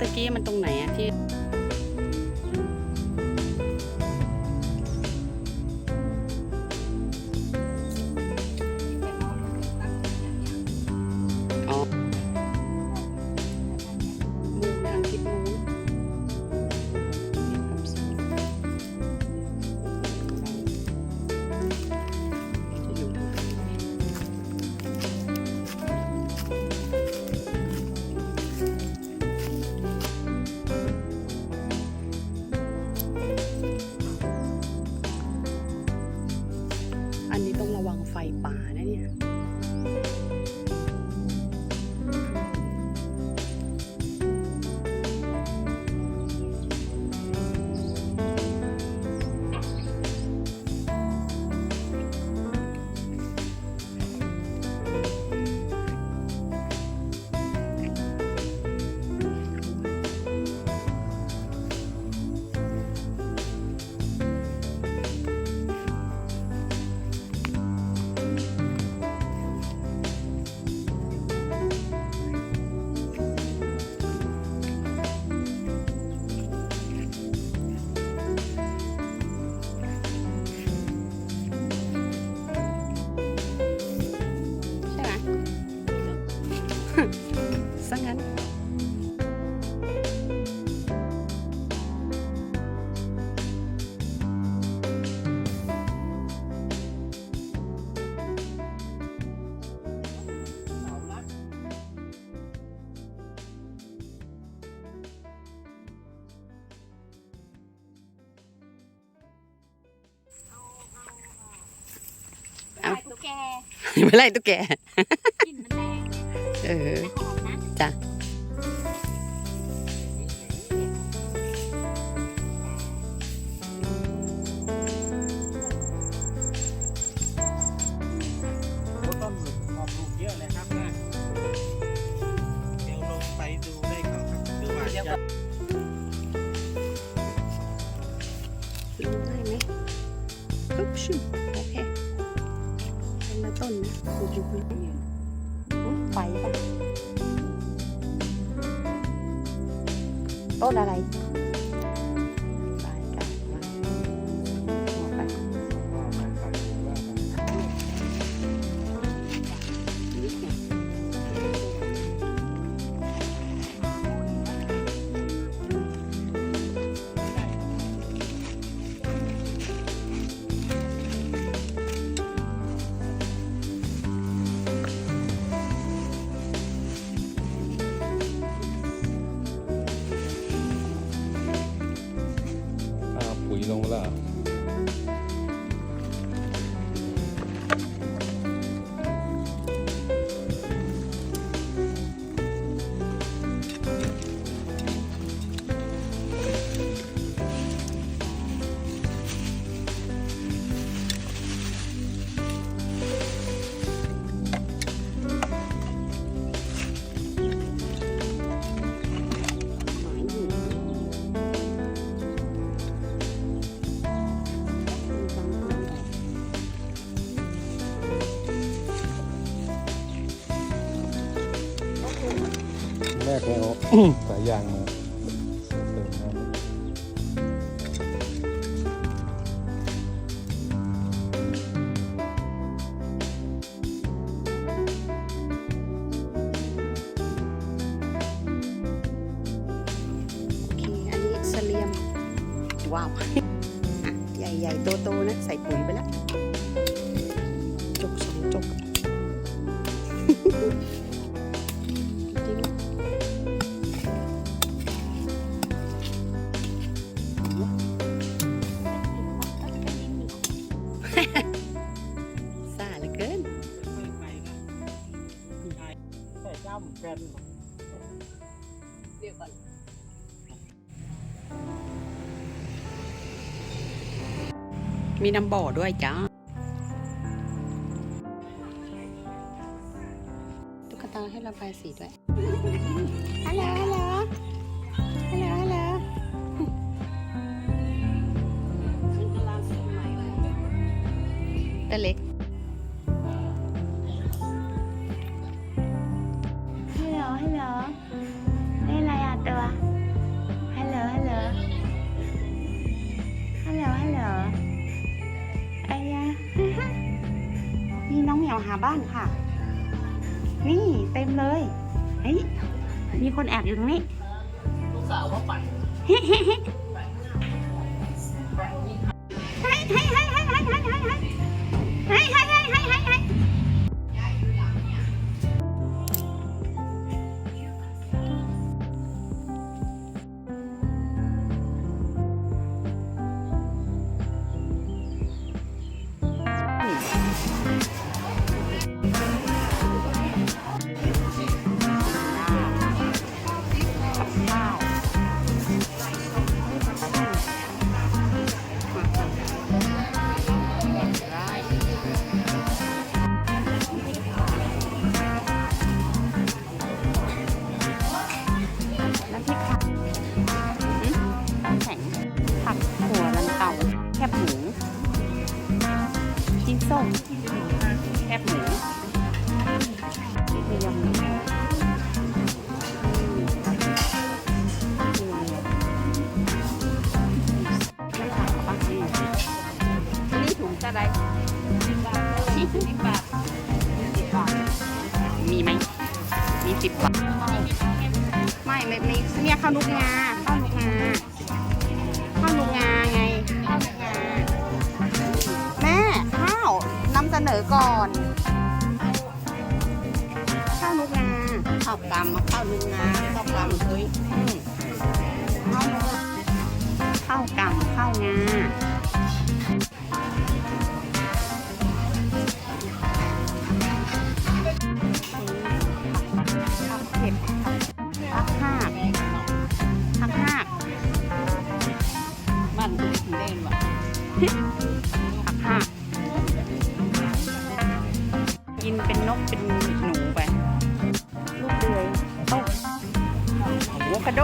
ตะกี้มันตรงไหนอะที่ ไข่ตุ๊กแกไม่ไรตุ๊กแก กลิ่นมันแรงเออ แต่หอมนะ จ้ะ เป็นละต้นนะ เสายยางมาเติมน้ำโอเคอันนี้เสลียมว้าวใหญ่ๆโตๆนะ ใส่ปุ๋ยไปแล้ว จกสองจก่อน มีน้ำบ่อด้วยจ้าตุ๊กตาให้ระบายสีด้วยฮัลโหลฮัลโหลฮัลโหลฮัลโหลแต่เล็ก เราหาบ้านค่ะ นี่เต็มเลย เฮ้ย มีคนแอบอยู่ตรงนี้ ลูกสาวเขาปั่น มีไหม มีสิบบาท ไม่ไม่ไม่เนี่ยข้าวนุกงา ข้าวนุกงา ข้าวนุกงาไง ข้าวนุกงา แม่ ข้าวนำเสนอก่อน็นหนูไป ลูกเดือยต้มอะโวคาโด